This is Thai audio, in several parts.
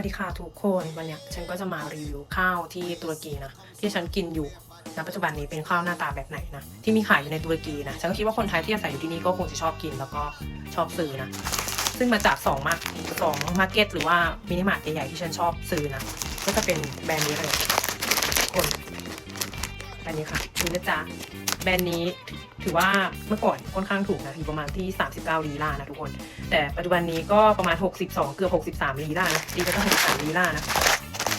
วัสดีค่ะทุกคนวันเนี้ยฉันก็จะมารีวิวข้าวที่ตุรกีนะที่ฉันกินอยู่ณปัจจุบันนี้เป็นข้าวหน้าตาแบบไหนนะที่มีขายอยู่ในตุรกีนะฉันก็คิดว่าคนไทยที่อาศัยอยู่ที่นี่ก็คงจะชอบกินแล้วก็ชอบซื้อนะซึ่งมาจากสองมาสองมาร์เก็ตหรือว่ามินิมาร์ทใหญ่ๆที่ฉันชอบซื้อนะก็จะเป็นแบรนด์นี้เลยคน รนด์นี้ค่ะดูนะจ๊ะแบรนด์นี้ถือว่าเมื่อก่อนค่อนข้างถูกนะอยู่ประมาณที่ 39ลีลานะทุกคน แต่ปัจจุบันนี้ก็ประมาณ 62 เกือบ 63ลีลานะดีก็ต้อง63ลีลานะ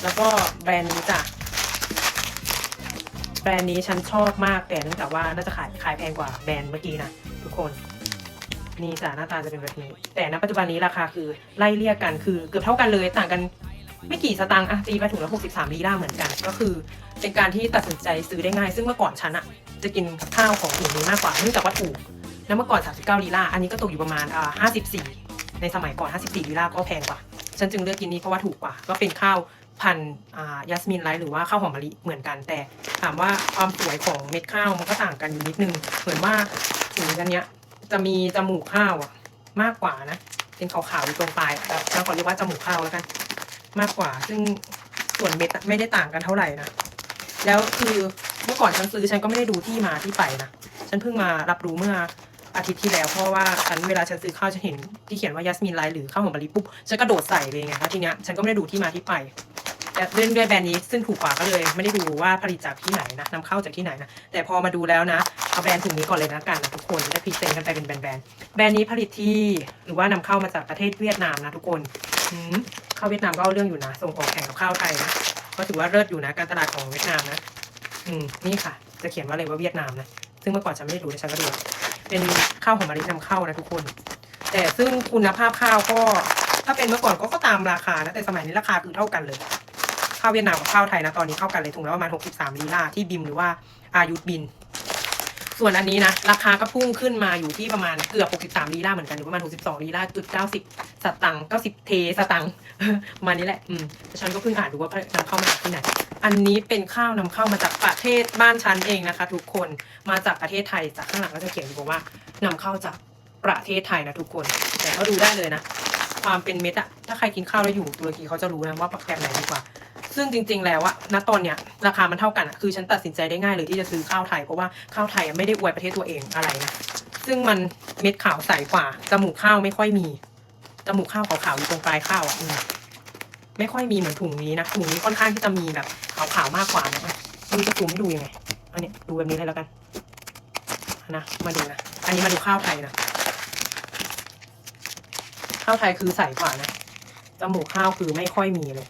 แล้วก็แบรนด์นี้จ้ะแบรนด์นี้ฉันชอบมากแต่เนื่องจากว่าน่าจะขายขายแพงกว่าแบรนด์เมื่อกี้นะทุกคนนี่จ้ะหน้าตาจะเป็นแบบนี้ แต่ณปัจจุบันนี้ราคาคือไล่เรียกกันคือเกือบเท่ากันเลยต่างกัน ไม่กี่สตางค์อะตีไปถุงละ63ลีลาเหมือนกัน ก็คือ เป็นการที่ตัดสินใจซื้อได้ง่าย ซึ่งเมื่อก่อนฉันอะจะกินข้าวของถุงนี้มากกว่าเนื่องจากว่าถูกแล้วเมื่อก่อน39ลีลาอันนี้ก็ตกอยู่ประมาณอ่า54 ในสมัยก่อน 54ลีลาก็แพงกว่า ฉันจึงเลือกกินนี้เพราะว่าถูกกว่า ก็เป็นข้าวพันอ่ายาสมินไรซ์หรือว่าข้าวหอมมะลิเหมือนกัน แต่ถามว่าความสวยของเม็ดข้าวมันก็ต่างกันอยู่นิดนึง เหมือนว่าถุงกันเนี้ยจะมีจมูกข้าวอะมากกว่านะ เป็นขาวๆอยู่ตรงปลายแต่เราขอเรียกว่าจมูกข้าวแล้วกัน มากกว่า ซึ่งส่วนเม็ดไม่ได้ต่างกันเท่าไหร่นะ แล้วคือเมื่อก่อนฉันซื้อฉันก็ไม่ได้ดูที่มาที่ไปนะ ฉันเพิ่งมารับรู้เมื่ออาทิตย์ที่แล้ว เพราะว่าฉันเวลาฉันซื้อข้าวฉันเห็นที่เขียนว่ายัสมินไลท์หรือข้าวหอมมะลิปุ๊บฉันกระโดดใส่เลยไงแล้วทีเนี้ยฉันก็ไม่ได้ดูที่มาที่ไปแต่เล่นด้วยแบรนด์นี้ซึ่งถูกกว่าก็เลย ไม่ได้ดูว่าผลิตจากที่ไหนนะนำเข้าจากที่ไหนนะแต่พอมาดูแล้วนะเอาแบรนด์ถุงนี้ก่อนเลยนะกันนะทุกคนได้พรีเซนต์กันไปเป็นแบรนด์แบรนด์นี้ผลิตที่หรือว่านำเข้ามาจากประเทศเวียดนามนะทุกคนอื ข้าวเวียดนามก็เอาเรื่องอยู่นะส่งออกแข่งกับข้าวไทยนะก็ถือว่าเลิศอยู่นะการตลาดของเวียดนามนะ อืมนี่ค่ะ จะเขียนว่าอะไรว่าเวียดนามนะซึ่งเมื่อก่อนฉันไม่ได้ดูแต่ฉันก็ดูเป็นข้าวหอมมะลินำเข้านะทุกคน แต่ซึ่งคุณภาพข้าวก็ ถ้าเป็นเมื่อก่อนก็ก็ตามราคานะแต่สมัยนี้ราคาคือเท่ากันเลยข้าวเวียดนามกับข้าวไทยนะตอนนี้เท่ากันเลยถุงละประมาณ63ลีลาที่บิมหรือว่าอายุบิน ส่วนอันนี้นะราคาก็พุ่งขึ้นมาอยู่ที่ประมาณเกือบ 63ลีลาเหมือนกันหรือประมาณ 62ลีลาจุด90 สตังค์90 เทสตังค์มานี้แหละอืมแต่ฉันก็เพิ่งอ่านดูว่านำเข้ามาจากที่ไหนอันนี้เป็นข้าวนำเข้ามาจากประเทศบ้านฉันเองนะคะ ทุกคนมาจากประเทศไทยจากข้างหลังก็จะเขียนบอกว่านำเข้าจากประเทศไทยนะทุกคน แต่ก็ดูได้เลยนะ ความเป็นเม็ดอะถ้าใครกินข้าวแล้วอยู่ตุรกีเขาจะรู้นะว่าแบบไหนดีกว่า ซึ่งจริง ๆ แล้วอะณตอนเนี้ยราคามันเท่ากันอะคือฉันตัดสินใจได้ง่ายเลยที่จะซื้อข้าวไทยเพราะว่าข้าวไทยไม่ได้อวยประเทศตัวเองอะไรนะซึ่งมันเม็ดขาวใสกว่าจมูกข้าวไม่ค่อยมีจมูกข้าวขาวๆอยู่ตรงปลายข้าวอะอืไม่ค่อยมีเหมือนถุงนี้นะถุงนี้ค่อนข้างที่จะมีแบบขาวๆมากกว่านะอะไม่รู้จะซูมให้ดูยังไงอันนี้ดูแบบนี้เลยแล้วกันนะมาดูนะอันนี้มาดูข้าวไทยนะข้าวไทยคือใสกว่านะจมูกข้าวคือไม่ค่อยมีเลย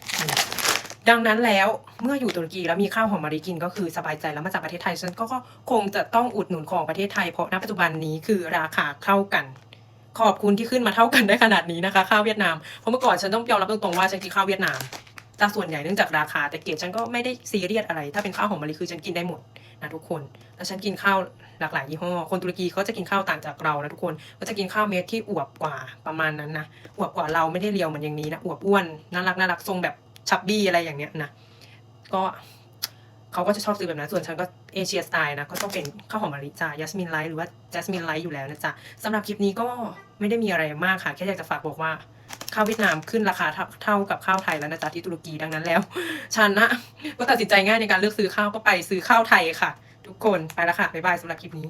ดังนั้นแล้วเมื่ออยู่ตุรกีแล้วมีข้าวหอมมะลิกินก็คือสบายใจแล้วมาจากประเทศไทยฉันก็คงจะต้องอุดหนุนของประเทศไทยเพราะณปัจจุบันนี้คือราคาเท่ากัน ขอบคุณที่ขึ้นมาเท่ากันได้ขนาดนี้นะคะ ข้าวเวียดนามเพราะเมื่อก่อนฉันต้องยอมรับตรงๆว่าฉันกินข้าวเวียดนามแต่ส่วนใหญ่เนื่องจากราคาแต่เกรดฉันก็ไม่ได้ซีเรียสอะไร ถ้าเป็นข้าวหอมมะลิคือฉันกินได้หมดนะทุกคนแล้วฉันกินข้าวหลากหลายยี่ห้อ คนตุรกีเขาจะกินข้าวต่างจากเรานะทุกคนเขาจะกินข้าวเม็ดที่อวบกว่าประมาณนั้นนะอวบกว่าเราไม่ได้เรียวเหมือนอย่างนี้นะอวบอ้วนน่ารักน่ารักทรงแบบ ชับบี้อะไรอย่างเงี้ยนะก็เขาก็จะชอบซื้อแบบนั้น ส่วนฉันก็เอเชียสไตล์นะ ก็ต้องเป็นข้าวหอมมะลิจ้ายัสมินไลท์หรือว่าจัสมินไลท์อยู่แล้วนะจ๊ะสำหรับคลิปนี้ก็ไม่ได้มีอะไรมากค่ะ แค่อยากจะฝากบอกว่า ข้าวเวียดนามขึ้นราคาเท่าเท่ากับข้าวไทยแล้วนะจ๊ะที่ตุรกีดังนั้นแล้ว ฉันนะก็ตัดสินใจง่ายในการเลือกซื้อข้าวก็ไปซื้อข้าวไทยค่ะ ทุกคนไปแล้วค่ะบ๊ายบายสำหรับคลิปนี้